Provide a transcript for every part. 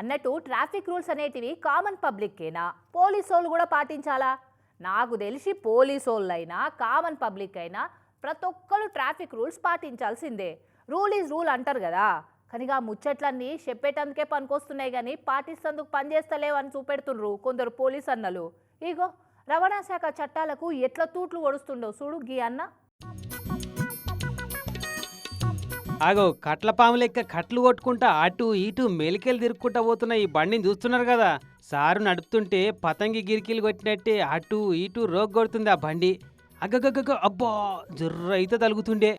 అన్నట్టు traffic rules అనేటివి common పబ్లిక్కేనా? పోలీసు వాళ్ళు కూడా పాటించాలా? నాకు తెలిసి పోలీసు వాళ్ళైనా కామన్ పబ్లిక్ అయినా ప్రతి ఒక్కరు ట్రాఫిక్ రూల్స్ పాటించాల్సిందే. రూల్ ఈజ్ రూల్ అంటారు కదా. కానీ ఆ ముచ్చట్లన్నీ చెప్పేటందుకే పనికొస్తున్నాయి కానీ పాటిస్తందుకు పనిచేస్తలేవు అని చూపెడుతుండ్రు కొందరు పోలీస్ అన్నలు ఇగో రవాణా శాఖ చట్టాలకు ఎట్లా తూట్లు ఒడుస్తుండో చూడు గీ అన్న. ఆగో కట్ల పాము లెక్క కట్లు కొట్టుకుంటా అటు ఇటు మెలికెలు తిరుక్కుంటా పోతున్న ఈ బండిని చూస్తున్నారు కదా. సారు నడుపుతుంటే పతంగి గిరికీలు కొట్టినట్టే అటు ఇటు రోగ్ కొడుతుంది ఆ బండి. అగ్గగగ్గ అబ్బా జుర్ర అయితే తలుగుతుండే.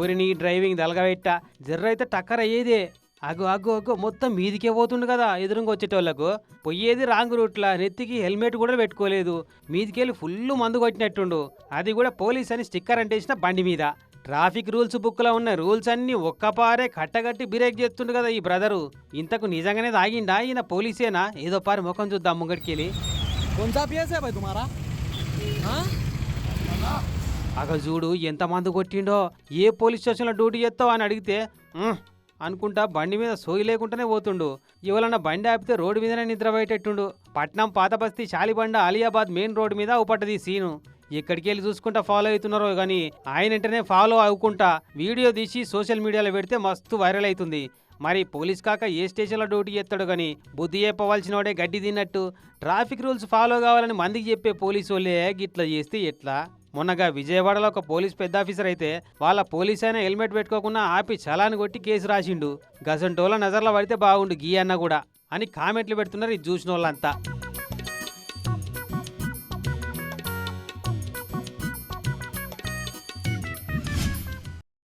ఊరిని డ్రైవింగ్ దలగబెట్ట. జర్ర అయితే టక్కర్ అయ్యేదే అగో అగో అగో మొత్తం మీదికే పోతుండు కదా ఎదురుగా వచ్చేటోళ్ళకు పోయేది రాంగ్ రూట్లా. నెత్తికి హెల్మెట్ కూడా పెట్టుకోలేదు. మీదికెళ్ళి ఫుల్ మందు కొట్టినట్టుండు. అది కూడా పోలీస్ అని స్టిక్కర్ అంటేసిన బండి మీద. ట్రాఫిక్ రూల్స్ బుక్లో ఉన్న రూల్స్ అన్ని ఒక్కపారే కట్టగట్టి బ్రేక్ చేస్తుండు కదా ఈ బ్రదరు. ఇంతకు నిజంగానే తాగిండా? ఈయన పోలీసేనా? ఏదో పారి ముఖం చూద్దాం ముంగడికి వెళ్ళి అగ చూడు ఎంత మందు కొట్టిండో? ఏ పోలీస్ స్టేషన్లో డ్యూటీ చేస్తావు అని అడిగితే అనుకుంటా బండి మీద సోయి లేకుండానే పోతుండు. ఇవాళ బండి ఆపితే రోడ్డు మీదనే నిద్రపోయేటట్టుండు పట్నం పాతబస్తీ శాలిబండ అలియాబాద్ మెయిన్ రోడ్డు మీద ఊపడ్డది సీను. ఎక్కడికి వెళ్ళి చూసుకుంటా ఫాలో అవుతున్నారో కానీ ఆయన వెంటనే ఫాలో అవ్వకుంటా వీడియో తీసి సోషల్ మీడియాలో పెడితే మస్తు వైరల్ అవుతుంది. మరి పోలీస్ కాక ఏ స్టేషన్లో డ్యూటీ చేస్తాడు కానీ బుద్ధి చెప్పవలసిన వాడే గడ్డి తిన్నట్టు. ట్రాఫిక్ రూల్స్ ఫాలో కావాలని మందికి చెప్పే పోలీసు వాళ్ళే గిట్లా చేస్తే ఎట్లా? మొన్నగా విజయవాడలో ఒక పోలీస్ పెద్ద ఆఫీసర్ అయితే వాళ్ళ పోలీస్ అయినా హెల్మెట్ పెట్టుకోకుండా ఆపి చలాని కొట్టి కేసు రాసిండు. గజంటోల నజర్లో పడితే బాగుండు గీ అన్న కూడా అని కామెంట్లు పెడుతున్నారు ఇది చూసిన వాళ్ళంతా